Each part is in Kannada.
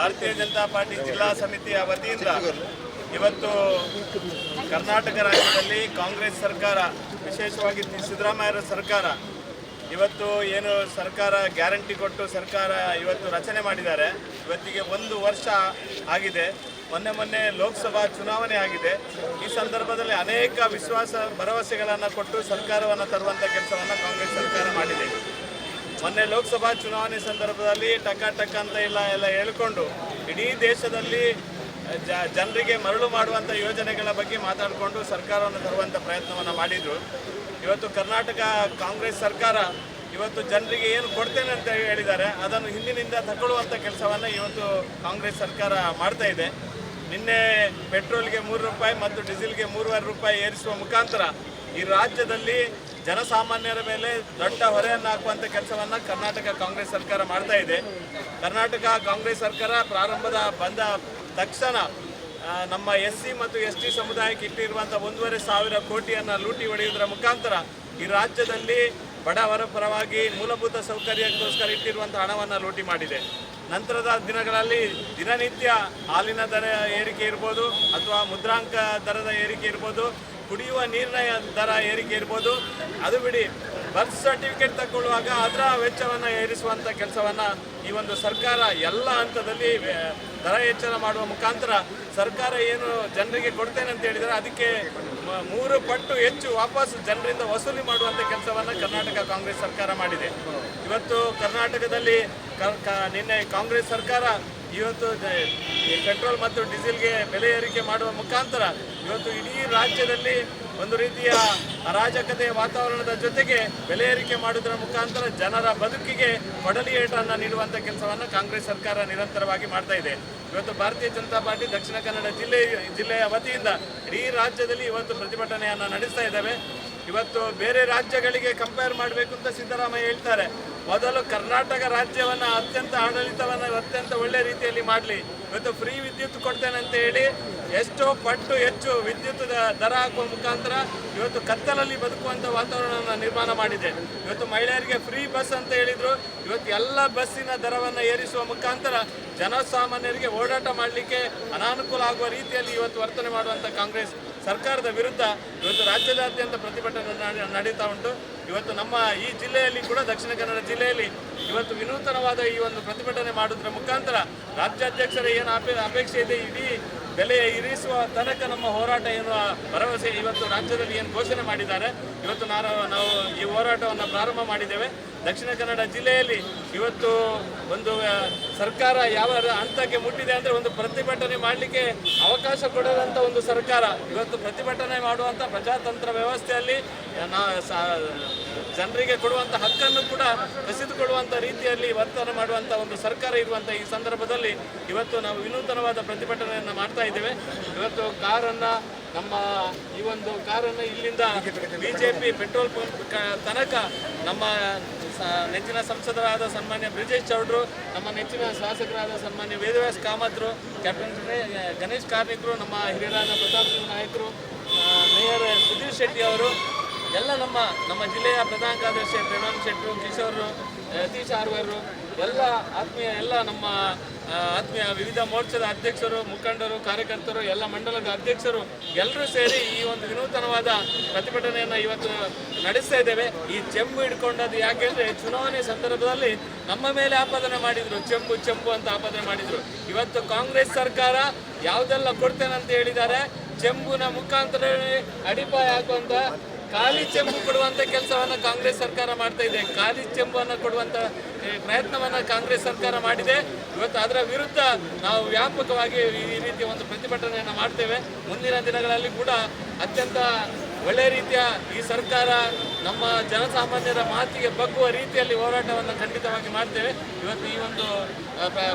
ಭಾರತೀಯ ಜನತಾ ಪಾರ್ಟಿ ಜಿಲ್ಲಾ ಸಮಿತಿಯ ವತಿಯಿಂದ ಇವತ್ತು ಕರ್ನಾಟಕ ರಾಜ್ಯದಲ್ಲಿ ಕಾಂಗ್ರೆಸ್ ಸರ್ಕಾರ, ವಿಶೇಷವಾಗಿ ಸಿದ್ದರಾಮಯ್ಯರ ಸರ್ಕಾರ, ಇವತ್ತು ಏನು ಸರ್ಕಾರ ಗ್ಯಾರಂಟಿ ಕೊಟ್ಟು ಸರ್ಕಾರ ಇವತ್ತು ರಚನೆ ಮಾಡಿದ್ದಾರೆ. ಇವತ್ತಿಗೆ ಒಂದು ವರ್ಷ ಆಗಿದೆ. ಮೊನ್ನೆ ಮೊನ್ನೆ ಲೋಕಸಭಾ ಚುನಾವಣೆ ಆಗಿದೆ. ಈ ಸಂದರ್ಭದಲ್ಲಿ ಅನೇಕ ವಿಶ್ವಾಸ ಭರವಸೆಗಳನ್ನು ಕೊಟ್ಟು ಸರ್ಕಾರವನ್ನು ತರುವಂಥ ಕೆಲಸವನ್ನು ಕಾಂಗ್ರೆಸ್ ಮೊನ್ನೆ ಲೋಕಸಭಾ ಚುನಾವಣೆ ಸಂದರ್ಭದಲ್ಲಿ ಟಕ ಟಕ ಅಂತ ಇಲ್ಲ ಎಲ್ಲ ಹೇಳ್ಕೊಂಡು ಇಡೀ ದೇಶದಲ್ಲಿ ಜನರಿಗೆ ಮರಳು ಮಾಡುವಂಥ ಯೋಜನೆಗಳ ಬಗ್ಗೆ ಮಾತಾಡಿಕೊಂಡು ಸರ್ಕಾರವನ್ನು ತರುವಂಥ ಪ್ರಯತ್ನವನ್ನು ಮಾಡಿದರು. ಇವತ್ತು ಕರ್ನಾಟಕ ಕಾಂಗ್ರೆಸ್ ಸರ್ಕಾರ ಇವತ್ತು ಜನರಿಗೆ ಏನು ಕೊಡ್ತೇನೆ ಅಂತ ಹೇಳಿದ್ದಾರೆ, ಅದನ್ನು ಹಿಂದಿನಿಂದ ತಗೊಳ್ಳುವಂಥ ಕೆಲಸವನ್ನು ಇವತ್ತು ಕಾಂಗ್ರೆಸ್ ಸರ್ಕಾರ ಮಾಡ್ತಾ ಇದೆ. ನಿನ್ನೆ ಪೆಟ್ರೋಲ್ಗೆ ಮೂರು ರೂಪಾಯಿ ಮತ್ತು ಡೀಸೆಲ್ಗೆ ಮೂರುವರೆ ರೂಪಾಯಿ ಏರಿಸುವ ಮುಖಾಂತರ ಈ ರಾಜ್ಯದಲ್ಲಿ ಜನಸಾಮಾನ್ಯರ ಮೇಲೆ ದೊಡ್ಡ ಹೊರೆಯನ್ನು ಹಾಕುವಂಥ ಕೆಲಸವನ್ನು ಕರ್ನಾಟಕ ಕಾಂಗ್ರೆಸ್ ಸರ್ಕಾರ ಮಾಡ್ತಾ ಇದೆ. ಕರ್ನಾಟಕ ಕಾಂಗ್ರೆಸ್ ಸರ್ಕಾರ ಪ್ರಾರಂಭದ ಬಂದ ತಕ್ಷಣ ನಮ್ಮ ಎಸ್ ಸಿ ಮತ್ತು ಎಸ್ ಟಿ ಸಮುದಾಯಕ್ಕೆ ಇಟ್ಟಿರುವಂಥ ಒಂದೂವರೆ ಸಾವಿರ ಕೋಟಿಯನ್ನು ಲೂಟಿ ಹೊಡೆಯುವುದರ ಮುಖಾಂತರ ಈ ರಾಜ್ಯದಲ್ಲಿ ಬಡವರ ಪರವಾಗಿ ಮೂಲಭೂತ ಸೌಕರ್ಯಕ್ಕೋಸ್ಕರ ಇಟ್ಟಿರುವಂಥ ಹಣವನ್ನು ಲೂಟಿ ಮಾಡಿದೆ. ನಂತರದ ದಿನಗಳಲ್ಲಿ ದಿನನಿತ್ಯ ಹಾಲಿನ ದರ ಏರಿಕೆ ಇರ್ಬೋದು ಅಥವಾ ಮುದ್ರಾಂಕ ದರದ ಏರಿಕೆ ಇರ್ಬೋದು. ಕುಡಿಯುವ ನೀರಿನ ದರ ಏರಿಕೆ ಇರ್ಬೋದು. ಅದು ಬಿಡಿ ಬರ್ತ್ ಸರ್ಟಿಫಿಕೇಟ್ ತಗೊಳ್ಳುವಾಗ ಅದರ ವೆಚ್ಚವನ್ನು ಏರಿಸುವಂಥ ಕೆಲಸವನ್ನು ಈ ಒಂದು ಸರ್ಕಾರ ಎಲ್ಲ ಹಂತದಲ್ಲಿ ದರ ಹೆಚ್ಚಳ ಮಾಡುವ ಮುಖಾಂತರ ಸರ್ಕಾರ ಏನು ಜನರಿಗೆ ಕೊಡ್ತೇನೆ ಅಂತ ಹೇಳಿದರೆ ಅದಕ್ಕೆ ಮೂರು ಪಟ್ಟು ಹೆಚ್ಚು ವಾಪಸ್ ಜನರಿಂದ ವಸೂಲಿ ಮಾಡುವಂಥ ಕೆಲಸವನ್ನು ಕರ್ನಾಟಕ ಕಾಂಗ್ರೆಸ್ ಸರ್ಕಾರ ಮಾಡಿದೆ. ಇವತ್ತು ಕರ್ನಾಟಕದಲ್ಲಿ ನಿನ್ನೆ ಕಾಂಗ್ರೆಸ್ ಸರ್ಕಾರ ಇವತ್ತು ಪೆಟ್ರೋಲ್ ಮತ್ತು ಡೀಸೆಲ್ಗೆ ಬೆಲೆ ಏರಿಕೆ ಮಾಡುವ ಮುಖಾಂತರ ಇವತ್ತು ಇಡೀ ರಾಜ್ಯದಲ್ಲಿ ಒಂದು ರೀತಿಯ ಅರಾಜಕತೆಯ ವಾತಾವರಣದ ಜೊತೆಗೆ ಬೆಲೆ ಏರಿಕೆ ಮಾಡುವುದರ ಮುಖಾಂತರ ಜನರ ಬದುಕಿಗೆ ಕೊಡಲಿ ಏಟನ್ನು ನೀಡುವಂಥ ಕೆಲಸವನ್ನು ಕಾಂಗ್ರೆಸ್ ಸರ್ಕಾರ ನಿರಂತರವಾಗಿ ಮಾಡ್ತಾ ಇದೆ. ಇವತ್ತು ಭಾರತೀಯ ಜನತಾ ಪಾರ್ಟಿ ದಕ್ಷಿಣ ಕನ್ನಡ ಜಿಲ್ಲೆ, ಜಿಲ್ಲೆಯ ವತಿಯಿಂದ ಇಡೀ ರಾಜ್ಯದಲ್ಲಿ ಇವತ್ತು ಪ್ರತಿಭಟನೆಯನ್ನು ನಡೆಸ್ತಾ ಇದ್ದಾವೆ. ಇವತ್ತು ಬೇರೆ ರಾಜ್ಯಗಳಿಗೆ ಕಂಪೇರ್ ಮಾಡಬೇಕು ಅಂತ ಸಿದ್ದರಾಮಯ್ಯ ಹೇಳ್ತಾರೆ. ಮೊದಲು ಕರ್ನಾಟಕ ರಾಜ್ಯವನ್ನು ಅತ್ಯಂತ ಆಡಳಿತವನ್ನು ಅತ್ಯಂತ ಒಳ್ಳೆ ರೀತಿಯಲ್ಲಿ ಮಾಡಲಿ. ಇವತ್ತು ಫ್ರೀ ವಿದ್ಯುತ್ ಕೊಡ್ತೇನೆ ಅಂತ ಹೇಳಿ ಎಷ್ಟೋ ಪಟ್ಟು ಹೆಚ್ಚು ವಿದ್ಯುತ್ ದರ ಹಾಕುವ ಮುಖಾಂತರ ಇವತ್ತು ಕತ್ತಲಲ್ಲಿ ಬದುಕುವಂಥ ವಾತಾವರಣವನ್ನು ನಿರ್ಮಾಣ ಮಾಡಿದೆ. ಇವತ್ತು ಮಹಿಳೆಯರಿಗೆ ಫ್ರೀ ಬಸ್ ಅಂತ ಹೇಳಿದರು. ಇವತ್ತು ಎಲ್ಲ ಬಸ್ಸಿನ ದರವನ್ನು ಏರಿಸುವ ಮುಖಾಂತರ ಜನಸಾಮಾನ್ಯರಿಗೆ ಓಡಾಟ ಮಾಡಲಿಕ್ಕೆ ಅನಾನುಕೂಲ ಆಗುವ ರೀತಿಯಲ್ಲಿ ಇವತ್ತು ವರ್ತನೆ ಮಾಡುವಂಥ ಕಾಂಗ್ರೆಸ್ ಸರ್ಕಾರದ ವಿರುದ್ಧ ಇವತ್ತು ರಾಜ್ಯದಾದ್ಯಂತ ಪ್ರತಿಭಟನೆ ನಡೆ- ನಡೀತಾ ಉಂಟು. ಇವತ್ತು ನಮ್ಮ ಈ ಜಿಲ್ಲೆಯಲ್ಲಿ ಕೂಡ ದಕ್ಷಿಣ ಕನ್ನಡ ಜಿಲ್ಲೆಯಲ್ಲಿ ಇವತ್ತು ವಿನೂತನವಾದ ಈ ಒಂದು ಪ್ರತಿಭಟನೆ ಮಾಡುವುದರ ಮುಖಾಂತರ ರಾಜ್ಯಾಧ್ಯಕ್ಷರ ಏನು ಅಪೇ ಅಪೇಕ್ಷೆ ಇದೆ? ಇಡೀ ಬೆಲೆ ಇರಿಸುವ ತನಕ ನಮ್ಮ ಹೋರಾಟ ಏನು ಭರವಸೆ ಇವತ್ತು ರಾಜ್ಯದಲ್ಲಿ ಏನು ಘೋಷಣೆ ಮಾಡಿದ್ದಾರೆ? ಇವತ್ತು ನಾನು ನಾವು ಈ ಹೋರಾಟವನ್ನು ಪ್ರಾರಂಭ ಮಾಡಿದ್ದೇವೆ. ದಕ್ಷಿಣ ಕನ್ನಡ ಜಿಲ್ಲೆಯಲ್ಲಿ ಇವತ್ತು ಒಂದು ಸರ್ಕಾರ ಯಾವ ಹಂತಕ್ಕೆ ಮುಟ್ಟಿದೆ ಅಂದರೆ ಒಂದು ಪ್ರತಿಭಟನೆ ಮಾಡಲಿಕ್ಕೆ ಅವಕಾಶ ಕೊಡದಂಥ ಒಂದು ಸರ್ಕಾರ. ಇವತ್ತು ಪ್ರತಿಭಟನೆ ಮಾಡುವಂಥ ಪ್ರಜಾತಂತ್ರ ವ್ಯವಸ್ಥೆಯಲ್ಲಿ ನಾ ಜನರಿಗೆ ಕೊಡುವಂಥ ಹಕ್ಕನ್ನು ಕೂಡ ಕಸಿದುಕೊಳ್ಳುವಂಥ ರೀತಿಯಲ್ಲಿ ವರ್ತನೆ ಮಾಡುವಂಥ ಒಂದು ಸರ್ಕಾರ ಇರುವಂಥ ಈ ಸಂದರ್ಭದಲ್ಲಿ ಇವತ್ತು ನಾವು ವಿನೂತನವಾದ ಪ್ರತಿಭಟನೆಯನ್ನು ಮಾಡ್ತಾ ಇದ್ದೇವೆ. ಇವತ್ತು ಕಾರನ್ನು ನಮ್ಮ ಈ ಒಂದು ಕಾರನ್ನು ಇಲ್ಲಿಂದ ಬಿಜೆಪಿ ಪೆಟ್ರೋಲ್ ಪಂಪ್ ತನಕ ನಮ್ಮ ನೆಚ್ಚಿನ ಸಂಸದರಾದ ಸನ್ಮಾನ್ಯ ಬ್ರಿಜೇಶ್ ಚೌಡ್ರು, ನಮ್ಮ ನೆಚ್ಚಿನ ಶಾಸಕರಾದ ಸನ್ಮಾನ್ಯ ವೇದವ್ಯಾಸ್ ಕಾಮತ್ರು ಕ್ಯಾಪ್ಟನ್ ಗಣೇಶ್ ಕಾರ್ಣಿಕರು ನಮ್ಮ ಹಿರಿಯರಾದ ಪ್ರತಾಪ್ ಸಿಂಗ್ ನಾಯಕರು ಮೇಯರ್ ಸುಧೀರ್ ಶೆಟ್ಟಿ ಅವರು ಎಲ್ಲ ನಮ್ಮ ನಮ್ಮ ಜಿಲ್ಲೆಯ ಪ್ರಧಾನ ಕಾರ್ಯದರ್ಶಿ ಪ್ರಣಾಮ್ ಶೆಟ್ಟರು ಕಿಶೋರ್ ಯತೀಶ್ ಆರ್ವರು ಎಲ್ಲ ಆತ್ಮೀಯ, ಎಲ್ಲ ನಮ್ಮ ಆತ್ಮೀಯ ವಿವಿಧ ಮೋರ್ಚಾದ ಅಧ್ಯಕ್ಷರು, ಮುಖಂಡರು, ಕಾರ್ಯಕರ್ತರು, ಎಲ್ಲ ಮಂಡಲದ ಅಧ್ಯಕ್ಷರು ಎಲ್ಲರೂ ಸೇರಿ ಈ ಒಂದು ವಿನೂತನವಾದ ಪ್ರತಿಭಟನೆಯನ್ನು ಇವತ್ತು ನಡೆಸ್ತಾ ಇದ್ದೇವೆ. ಈ ಚೆಂಬು ಹಿಡ್ಕೊಂಡದ್ದು ಯಾಕೆಂದ್ರೆ ಚುನಾವಣೆ ಸಂದರ್ಭದಲ್ಲಿ ನಮ್ಮ ಮೇಲೆ ಆಪಾದನೆ ಮಾಡಿದ್ರು. ಚೆಂಬು ಚೆಂಬು ಅಂತ ಆಪಾದನೆ ಮಾಡಿದ್ರು. ಇವತ್ತು ಕಾಂಗ್ರೆಸ್ ಸರ್ಕಾರ ಯಾವುದೆಲ್ಲ ಕೊಡ್ತೇನೆ ಅಂತ ಹೇಳಿದ್ದಾರೆ, ಚೆಂಬುನ ಮುಖಾಂತರ ಅಡಿಪಾಯ ಹಾಕುವಂತ ಖಾಲಿ ಚೆಂಬು ಕೊಡುವಂತ ಕೆಲಸವನ್ನ ಕಾಂಗ್ರೆಸ್ ಸರ್ಕಾರ ಮಾಡ್ತಾ ಇದೆ. ಖಾಲಿ ಚೆಂಬನ್ನು ಕೊಡುವಂತ ಪ್ರಯತ್ನವನ್ನ ಕಾಂಗ್ರೆಸ್ ಸರ್ಕಾರ ಮಾಡಿದೆ. ಇವತ್ತು ಅದರ ವಿರುದ್ಧ ನಾವು ವ್ಯಾಪಕವಾಗಿ ಈ ರೀತಿಯ ಒಂದು ಪ್ರತಿಭಟನೆಯನ್ನು ಮಾಡ್ತೇವೆ. ಮುಂದಿನ ದಿನಗಳಲ್ಲಿ ಕೂಡ ಅತ್ಯಂತ ಒಳ್ಳೆಯ ರೀತಿಯ ಈ ಸರ್ಕಾರ ನಮ್ಮ ಜನಸಾಮಾನ್ಯರ ಮಾತಿಗೆ ಬಗ್ಗುವ ರೀತಿಯಲ್ಲಿ ಹೋರಾಟವನ್ನು ಖಂಡಿತವಾಗಿ ಮಾಡ್ತೇವೆ. ಇವತ್ತು ಈ ಒಂದು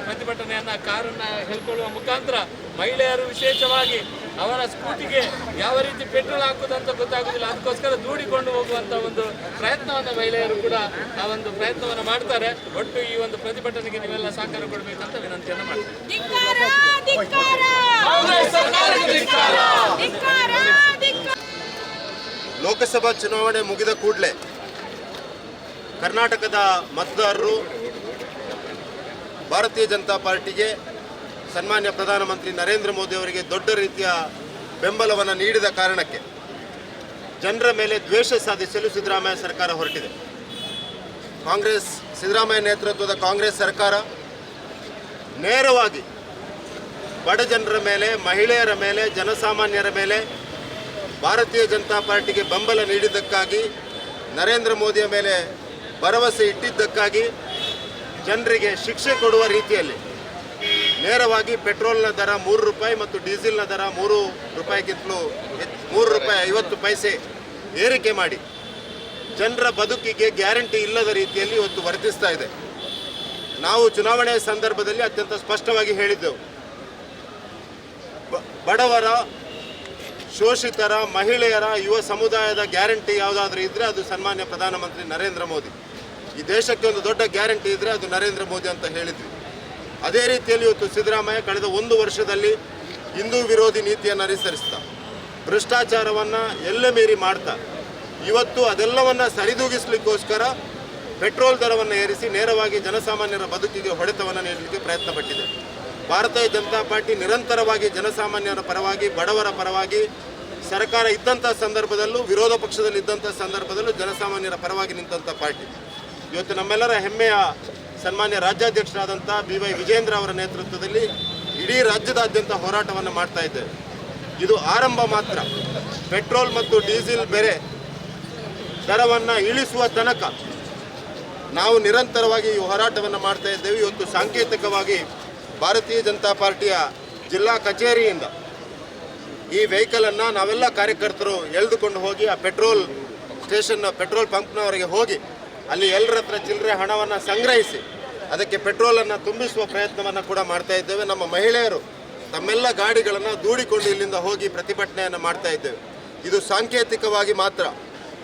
ಪ್ರತಿಭಟನೆಯನ್ನು ಕಾರನ್ನು ಪ್ರತಿಭಟನೆಯನ್ನ ಕಾರನ್ನ ಹೇಳ್ಕೊಳ್ಳುವ ಮುಖಾಂತರ ಮಹಿಳೆಯರು ವಿಶೇಷವಾಗಿ ಅವರ ಸ್ಕೂಟಿಗೆ ಯಾವ ರೀತಿ ಪೆಟ್ರೋಲ್ ಹಾಕುವುದಂತ ಗೊತ್ತಾಗೋದಿಲ್ಲ ಅದಕ್ಕೋಸ್ಕರ ದೂಡಿಕೊಂಡು ಹೋಗುವಂತ ಒಂದು ಪ್ರಯತ್ನವನ್ನು ಮಹಿಳೆಯರು ಕೂಡ ಆ ಒಂದು ಪ್ರಯತ್ನವನ್ನು ಮಾಡ್ತಾರೆ. ಒಟ್ಟು ಈ ಒಂದು ಪ್ರತಿಭಟನೆಗೆ ನೀವೆಲ್ಲ ಸಹಕಾರ ಕೊಡಬೇಕಂತ ವಿನಂತಿಯನ್ನು ಮಾಡ್ತೇವೆ ಲೋಕಸಭಾ ಚುನಾವಣೆ ಮುಗಿದ ಕೂಡಲೇ ಕರ್ನಾಟಕದ ಮತದಾರರು ಭಾರತೀಯ ಜನತಾ ಪಾರ್ಟಿಗೆ ಸನ್ಮಾನ್ಯ ಪ್ರಧಾನಮಂತ್ರಿ ನರೇಂದ್ರ ಮೋದಿ ಅವರಿಗೆ ದೊಡ್ಡ ರೀತಿಯ ಬೆಂಬಲವನ್ನು ನೀಡಿದ ಕಾರಣಕ್ಕೆ ಜನರ ಮೇಲೆ ದ್ವೇಷ ಸಾಧಿಸಲು ಸಿದ್ದರಾಮಯ್ಯ ಸರ್ಕಾರ ಹೊರಟಿದೆ. ಕಾಂಗ್ರೆಸ್, ಸಿದ್ದರಾಮಯ್ಯ ನೇತೃತ್ವದ ಕಾಂಗ್ರೆಸ್ ಸರ್ಕಾರ ನೇರವಾಗಿ ಬಡ ಜನರ ಮೇಲೆ, ಮಹಿಳೆಯರ ಮೇಲೆ, ಜನಸಾಮಾನ್ಯರ ಮೇಲೆ ಭಾರತೀಯ ಜನತಾ ಪಾರ್ಟಿಗೆ ಬೆಂಬಲ ನೀಡಿದ್ದಕ್ಕಾಗಿ, ನರೇಂದ್ರ ಮೋದಿಯ ಮೇಲೆ ಭರವಸೆ ಇಟ್ಟಿದ್ದಕ್ಕಾಗಿ ಜನರಿಗೆ ಶಿಕ್ಷೆ ಕೊಡುವ ರೀತಿಯಲ್ಲಿ ನೇರವಾಗಿ ಪೆಟ್ರೋಲ್ನ ದರ ಮೂರು ರೂಪಾಯಿ ಮತ್ತು ಡೀಸೆಲ್ನ ದರ ಮೂರು ರೂಪಾಯಿಗಿಂತಲೂ ಮೂರು ರೂಪಾಯಿ ಐವತ್ತು ಪೈಸೆ ಏರಿಕೆ ಮಾಡಿ ಜನರ ಬದುಕಿಗೆ ಗ್ಯಾರಂಟಿ ಇಲ್ಲದ ರೀತಿಯಲ್ಲಿ ಇವತ್ತು ವರ್ತಿಸ್ತಾ ಇದೆ. ನಾವು ಚುನಾವಣೆ ಸಂದರ್ಭದಲ್ಲಿ ಅತ್ಯಂತ ಸ್ಪಷ್ಟವಾಗಿ ಹೇಳಿದ್ದೆವು. ಬಡವರ ಶೋಷಿತರ, ಮಹಿಳೆಯರ, ಯುವ ಸಮುದಾಯದ ಗ್ಯಾರಂಟಿ ಯಾವುದಾದ್ರೂ ಇದ್ದರೆ ಅದು ಸನ್ಮಾನ್ಯ ಪ್ರಧಾನಮಂತ್ರಿ ನರೇಂದ್ರ ಮೋದಿ. ಈ ದೇಶಕ್ಕೆ ಒಂದು ದೊಡ್ಡ ಗ್ಯಾರಂಟಿ ಇದ್ದರೆ ಅದು ನರೇಂದ್ರ ಮೋದಿ ಅಂತ ಹೇಳಿದ್ವಿ. ಅದೇ ರೀತಿಯಲ್ಲಿ ಇವತ್ತು ಸಿದ್ದರಾಮಯ್ಯ ಕಳೆದ ಒಂದು ವರ್ಷದಲ್ಲಿ ಹಿಂದೂ ವಿರೋಧಿ ನೀತಿಯನ್ನು ಅನುಸರಿಸ್ತಾ. ಭ್ರಷ್ಟಾಚಾರವನ್ನು ಎಲ್ಲ ಮೀರಿ ಮಾಡ್ತಾ, ಇವತ್ತು ಅದೆಲ್ಲವನ್ನು ಸರಿದೂಗಿಸ್ಲಿಕ್ಕೋಸ್ಕರ ಪೆಟ್ರೋಲ್ ದರವನ್ನು ಏರಿಸಿ ನೇರವಾಗಿ ಜನಸಾಮಾನ್ಯರ ಬದುಕಿಗೆ ಹೊಡೆತವನ್ನು ನೀಡಲಿಕ್ಕೆ ಪ್ರಯತ್ನ ಪಟ್ಟಿದೆ. ಭಾರತೀಯ ಜನತಾ ಪಾರ್ಟಿ ನಿರಂತರವಾಗಿ ಜನಸಾಮಾನ್ಯರ ಪರವಾಗಿ, ಬಡವರ ಪರವಾಗಿ, ಸರ್ಕಾರ ಇದ್ದಂಥ ಸಂದರ್ಭದಲ್ಲೂ, ವಿರೋಧ ಪಕ್ಷದಲ್ಲಿ ಇದ್ದಂಥ ಸಂದರ್ಭದಲ್ಲೂ ಜನಸಾಮಾನ್ಯರ ಪರವಾಗಿ ನಿಂತಹ ಪಾರ್ಟಿ. ಇವತ್ತು ನಮ್ಮೆಲ್ಲರ ಹೆಮ್ಮೆಯ ಸನ್ಮಾನ್ಯ ರಾಜ್ಯಾಧ್ಯಕ್ಷರಾದಂಥ ಬಿ ವೈ ವಿಜೇಂದ್ರ ಅವರ ನೇತೃತ್ವದಲ್ಲಿ ಇಡೀ ರಾಜ್ಯದಾದ್ಯಂತ ಹೋರಾಟವನ್ನು ಮಾಡ್ತಾ ಇದ್ದೇವೆ. ಇದು ಆರಂಭ ಮಾತ್ರ. ಪೆಟ್ರೋಲ್ ಮತ್ತು ಡೀಸೆಲ್ ಬೆರೆ ದರವನ್ನು ಇಳಿಸುವ ತನಕ ನಾವು ನಿರಂತರವಾಗಿ ಈ ಹೋರಾಟವನ್ನು ಮಾಡ್ತಾ ಇದ್ದೇವೆ. ಇವತ್ತು ಸಾಂಕೇತಿಕವಾಗಿ ಭಾರತೀಯ ಜನತಾ ಪಾರ್ಟಿಯ ಜಿಲ್ಲಾ ಕಚೇರಿಯಿಂದ ಈ ವೆಹಿಕಲನ್ನು ನಾವೆಲ್ಲ ಕಾರ್ಯಕರ್ತರು ಎಳೆದುಕೊಂಡು ಹೋಗಿ ಆ ಪೆಟ್ರೋಲ್ ಸ್ಟೇಷನ್ ಪೆಟ್ರೋಲ್ ಪಂಪ್ನವರೆಗೆ ಹೋಗಿ ಅಲ್ಲಿ ಎಲ್ಲರ ಹತ್ರ ಚಿಲ್ಲರೆ ಹಣವನ್ನು ಸಂಗ್ರಹಿಸಿ ಅದಕ್ಕೆ ಪೆಟ್ರೋಲನ್ನು ತುಂಬಿಸುವ ಪ್ರಯತ್ನವನ್ನು ಕೂಡ ಮಾಡ್ತಾ ಇದ್ದೇವೆ. ನಮ್ಮ ಮಹಿಳೆಯರು ತಮ್ಮೆಲ್ಲ ಗಾಡಿಗಳನ್ನು ದೂಡಿಕೊಂಡು ಇಲ್ಲಿಂದ ಹೋಗಿ ಪ್ರತಿಭಟನೆಯನ್ನು ಮಾಡ್ತಾ ಇದ್ದೇವೆ. ಇದು ಸಾಂಕೇತಿಕವಾಗಿ ಮಾತ್ರ.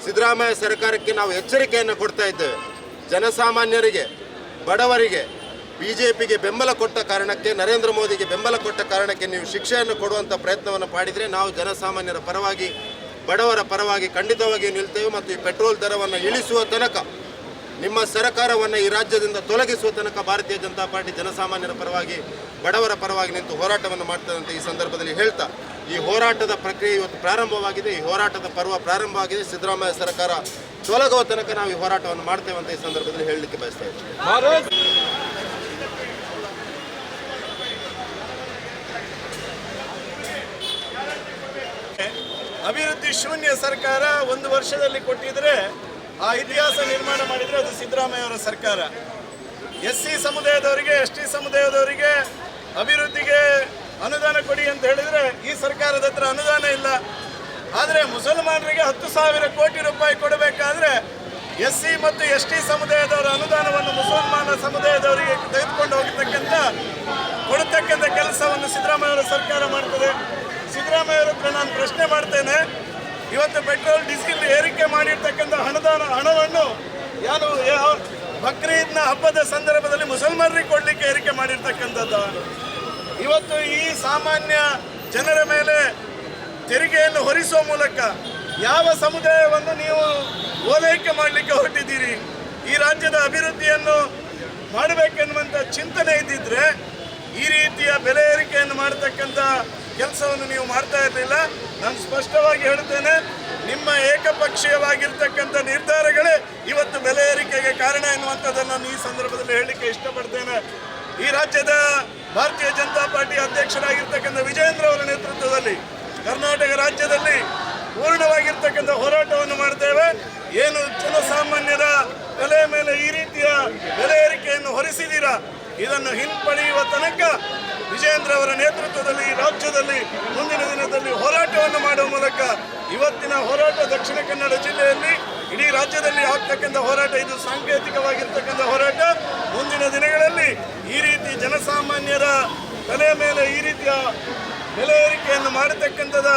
ಸಿದ್ದರಾಮಯ್ಯ ಸರ್ಕಾರಕ್ಕೆ ನಾವು ಎಚ್ಚರಿಕೆಯನ್ನು ಕೊಡ್ತಾ ಇದ್ದೇವೆ. ಜನಸಾಮಾನ್ಯರಿಗೆ, ಬಡವರಿಗೆ ಬಿ ಜೆ ಬೆಂಬಲ ಕೊಟ್ಟ ಕಾರಣಕ್ಕೆ, ನರೇಂದ್ರ ಮೋದಿಗೆ ಬೆಂಬಲ ಕೊಟ್ಟ ಕಾರಣಕ್ಕೆ ನೀವು ಶಿಕ್ಷೆಯನ್ನು ಕೊಡುವಂಥ ಪ್ರಯತ್ನವನ್ನು ಮಾಡಿದರೆ ನಾವು ಜನಸಾಮಾನ್ಯರ ಪರವಾಗಿ, ಬಡವರ ಪರವಾಗಿ ಖಂಡಿತವಾಗಿ ನಿಲ್ತೇವೆ ಮತ್ತು ಈ ಪೆಟ್ರೋಲ್ ದರವನ್ನು ಇಳಿಸುವ ತನಕ, ನಿಮ್ಮ ಸರ್ಕಾರವನ್ನು ಈ ರಾಜ್ಯದಿಂದ ತೊಲಗಿಸುವ ತನಕ ಭಾರತೀಯ ಜನತಾ ಪಾರ್ಟಿ ಜನಸಾಮಾನ್ಯರ ಪರವಾಗಿ, ಬಡವರ ಪರವಾಗಿ ನಿಂತು ಹೋರಾಟವನ್ನು ಮಾಡ್ತದಂತೆ ಈ ಸಂದರ್ಭದಲ್ಲಿ ಹೇಳ್ತಾ, ಈ ಹೋರಾಟದ ಪ್ರಕ್ರಿಯೆ ಇವತ್ತು ಪ್ರಾರಂಭವಾಗಿದೆ, ಈ ಹೋರಾಟದ ಪರ್ವ ಪ್ರಾರಂಭವಾಗಿದೆ ಸಿದ್ದರಾಮಯ್ಯ ಸರ್ಕಾರ ತೊಲಗುವ ತನಕ ನಾವು ಈ ಹೋರಾಟವನ್ನು ಮಾಡ್ತೇವೆ ಅಂತ ಈ ಸಂದರ್ಭದಲ್ಲಿ ಹೇಳಲಿಕ್ಕೆ ಬಯಸ್ತಾ ಅಭಿವೃದ್ಧಿ ಶೂನ್ಯ ಸರ್ಕಾರ ಒಂದು ವರ್ಷದಲ್ಲಿ ಕೊಟ್ಟಿದ್ರೆ ಆ ಇತಿಹಾಸ ನಿರ್ಮಾಣ ಮಾಡಿದ್ರೆ ಅದು ಸಿದ್ದರಾಮಯ್ಯ ಅವರ ಸರ್ಕಾರ. ಎಸ್ ಸಿ ಸಮುದಾಯದವರಿಗೆ, ಎಸ್ ಟಿ ಸಮುದಾಯದವರಿಗೆ ಅಭಿವೃದ್ಧಿಗೆ ಅನುದಾನ ಕೊಡಿ ಅಂತ ಹೇಳಿದ್ರೆ ಈ ಸರ್ಕಾರದ ಹತ್ರ ಅನುದಾನ ಇಲ್ಲ. ಆದರೆ ಮುಸಲ್ಮಾನರಿಗೆ ಹತ್ತು ಸಾವಿರ ಕೋಟಿ ರೂಪಾಯಿ ಕೊಡಬೇಕಾದ್ರೆ ಎಸ್ ಸಿ ಮತ್ತು ಎಸ್ ಟಿ ಸಮುದಾಯದವರ ಅನುದಾನವನ್ನು ಮುಸಲ್ಮಾನ ಸಮುದಾಯದವರಿಗೆ ತೆಗೆದುಕೊಂಡು ಹೋಗತಕ್ಕಂಥ, ಕೊಡತಕ್ಕಂಥ ಕೆಲಸವನ್ನು ಸಿದ್ದರಾಮಯ್ಯ ಅವರ ಸರ್ಕಾರ ಮಾಡ್ತದೆ. ಸಿದ್ದರಾಮಯ್ಯ ನಾನು ಪ್ರಶ್ನೆ ಮಾಡ್ತೇನೆ. ಇವತ್ತು ಪೆಟ್ರೋಲ್, ಡೀಸೆಲ್ ಏರಿಕೆ ಮಾಡಿರ್ತಕ್ಕಂಥ ಹಣದಾನ, ಹಣವನ್ನು ಯಾರು ಬಕ್ರೀದ್ನ ಹಬ್ಬದ ಸಂದರ್ಭದಲ್ಲಿ ಮುಸಲ್ಮಾನರಿಗೆ ಕೊಡಲಿಕ್ಕೆ ಏರಿಕೆ ಮಾಡಿರ್ತಕ್ಕಂಥದ್ದು. ಇವತ್ತು ಈ ಸಾಮಾನ್ಯ ಜನರ ಮೇಲೆ ತೆರಿಗೆಯನ್ನು ಹೊರಿಸುವ ಮೂಲಕ ಯಾವ ಸಮುದಾಯವನ್ನು ನೀವು ಓಲೈಕೆ ಮಾಡಲಿಕ್ಕೆ ಹೊರಟಿದ್ದೀರಿ? ಈ ರಾಜ್ಯದ ಅಭಿವೃದ್ಧಿಯನ್ನು ಮಾಡಬೇಕೆನ್ನುವಂಥ ಚಿಂತನೆ ಇದ್ದಿದ್ರೆ ಈ ರೀತಿಯ ಬೆಲೆ ಏರಿಕೆಯನ್ನು ಮಾಡತಕ್ಕಂಥ ಕೆಲಸವನ್ನು ನೀವು ಮಾಡ್ತಾ ಇರಲಿಲ್ಲ. ನಾನು ಸ್ಪಷ್ಟವಾಗಿ ಹೇಳ್ತೇನೆ ನಿಮ್ಮ ಏಕಪಕ್ಷೀಯವಾಗಿರ್ತಕ್ಕಂಥ ನಿರ್ಧಾರಗಳೇ ಇವತ್ತು ಬೆಲೆ ಏರಿಕೆಗೆ ಕಾರಣ ಎನ್ನುವಂಥದ್ದನ್ನು ನಾನು ಈ ಸಂದರ್ಭದಲ್ಲಿ ಹೇಳಲಿಕ್ಕೆ ಇಷ್ಟಪಡ್ತೇನೆ. ಈ ರಾಜ್ಯದ ಭಾರತೀಯ ಜನತಾ ಪಾರ್ಟಿ ಅಧ್ಯಕ್ಷರಾಗಿರ್ತಕ್ಕಂಥ ವಿಜಯೇಂದ್ರ ಅವರ ನೇತೃತ್ವದಲ್ಲಿ, ಕರ್ನಾಟಕ ರಾಜ್ಯದಲ್ಲಿ ಪೂರ್ಣವಾಗಿರ್ತಕ್ಕಂಥ ಹೋರಾಟವನ್ನು ಮಾಡ್ತೇವೆ. ಏನು ಜನಸಾಮಾನ್ಯರ ಬೆಲೆ ಮೇಲೆ ಈ ರೀತಿಯ ಬೆಲೆ ಏರಿಕೆಯನ್ನು ಹೊರಿಸಿದ್ದೀರಾ ಇದನ್ನು ಹಿಂಪಡೆಯುವ ತನಕ ವಿಜೇಂದ್ರ ಅವರ ನೇತೃತ್ವದಲ್ಲಿ ರಾಜ್ಯದಲ್ಲಿ ಮುಂದಿನ ದಿನದಲ್ಲಿ ಹೋರಾಟವನ್ನು ಮಾಡುವ ಮೂಲಕ ಇವತ್ತಿನ ಹೋರಾಟ ದಕ್ಷಿಣ ಕನ್ನಡ ಜಿಲ್ಲೆಯಲ್ಲಿ ಇಡೀ ರಾಜ್ಯದಲ್ಲಿ ಆಗ್ತಕ್ಕಂಥ ಹೋರಾಟ, ಇದು ಸಾಂಕೇತಿಕವಾಗಿರ್ತಕ್ಕಂಥ ಹೋರಾಟ. ಮುಂದಿನ ದಿನಗಳಲ್ಲಿ ಈ ರೀತಿ ಜನಸಾಮಾನ್ಯರ ತಲೆ ಮೇಲೆ ಈ ರೀತಿಯ ಬೆಲೆ ಏರಿಕೆಯನ್ನು ಮಾಡತಕ್ಕಂಥದ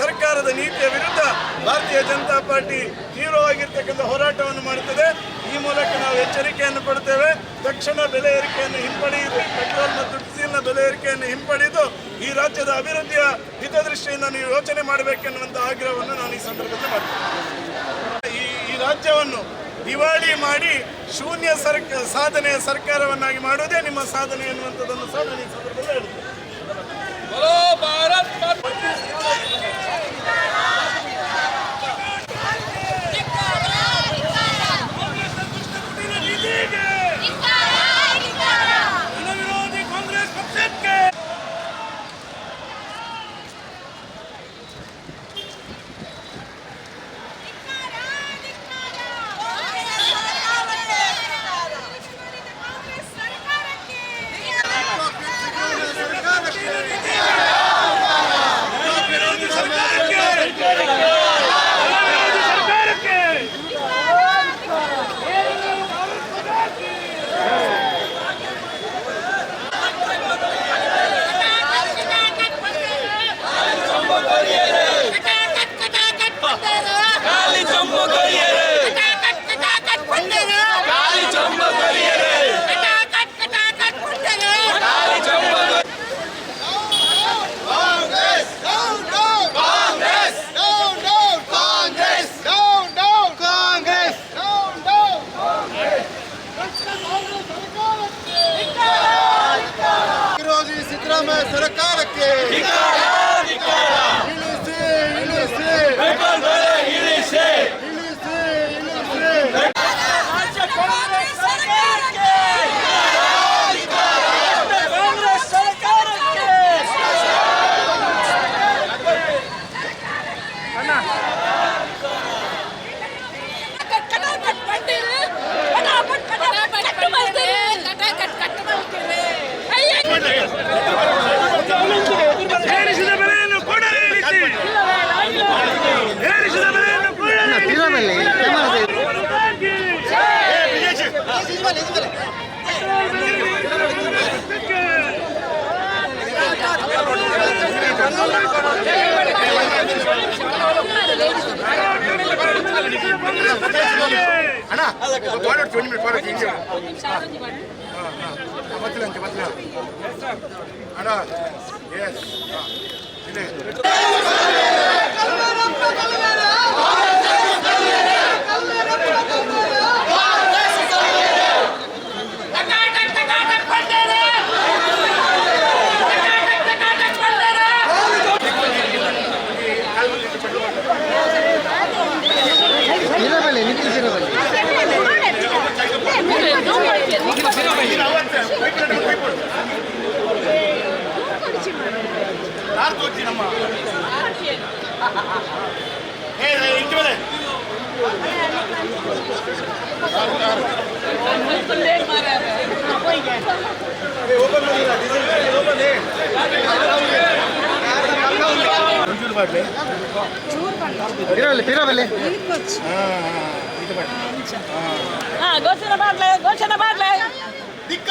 ಸರ್ಕಾರದ ನೀತಿಯ ವಿರುದ್ಧ ಭಾರತೀಯ ಜನತಾ ಪಾರ್ಟಿ ತೀವ್ರವಾಗಿರ್ತಕ್ಕಂಥ ಹೋರಾಟವನ್ನು ಮಾಡುತ್ತದೆ. ಈ ಮೂಲಕ ನಾವು ಎಚ್ಚರಿಕೆಯನ್ನು ಕೊಡ್ತೇವೆ ತಕ್ಷಣ ಬೆಲೆ ಏರಿಕೆಯನ್ನು ಹಿಂಪಡೆಯಿರಿ. ಪೆಟ್ರೋಲ್ ಮತ್ತು ಡೀಸೆಲ್ನ ಬೆಲೆ ಏರಿಕೆಯನ್ನು ಹಿಂಪಡೆದು ಈ ರಾಜ್ಯದ ಅಭಿವೃದ್ಧಿಯ ಹಿತದೃಷ್ಟಿಯಿಂದ ನೀವು ಯೋಚನೆ ಮಾಡಬೇಕೆನ್ನುವಂಥ ಆಗ್ರಹವನ್ನು ನಾನು ಈ ಸಂದರ್ಭದಲ್ಲಿ ಮಾಡ್ತೇನೆ. ಈ ಈ ರಾಜ್ಯವನ್ನು ದಿವಾಳಿ ಮಾಡಿ ಶೂನ್ಯ ಸರ್ಕ, ಸಾಧನೆಯ ಸರ್ಕಾರವನ್ನಾಗಿ ಮಾಡುವುದೇ ನಿಮ್ಮ ಸಾಧನೆ ಎನ್ನುವಂಥದ್ದನ್ನು ಸಹ ನಾನು ಈ ಸಂದರ್ಭದಲ್ಲಿ ಹೇಳ್ತೇನೆ. அண்ணா பாடோடு சொல்லி பாடோடு இங்கே பத்துல அஞ்சு பத்துல அண்ணா எஸ் இது ಚೂರು ಮಾಡಲಿ ಇರಲಿ ಇರಬಲ್ಲಿ ಹಾಂ ಗೋಚನ ಮಾಡಲೇ ಗೋಚನ ಮಾಡಲೇ ದಿಕ್ಕ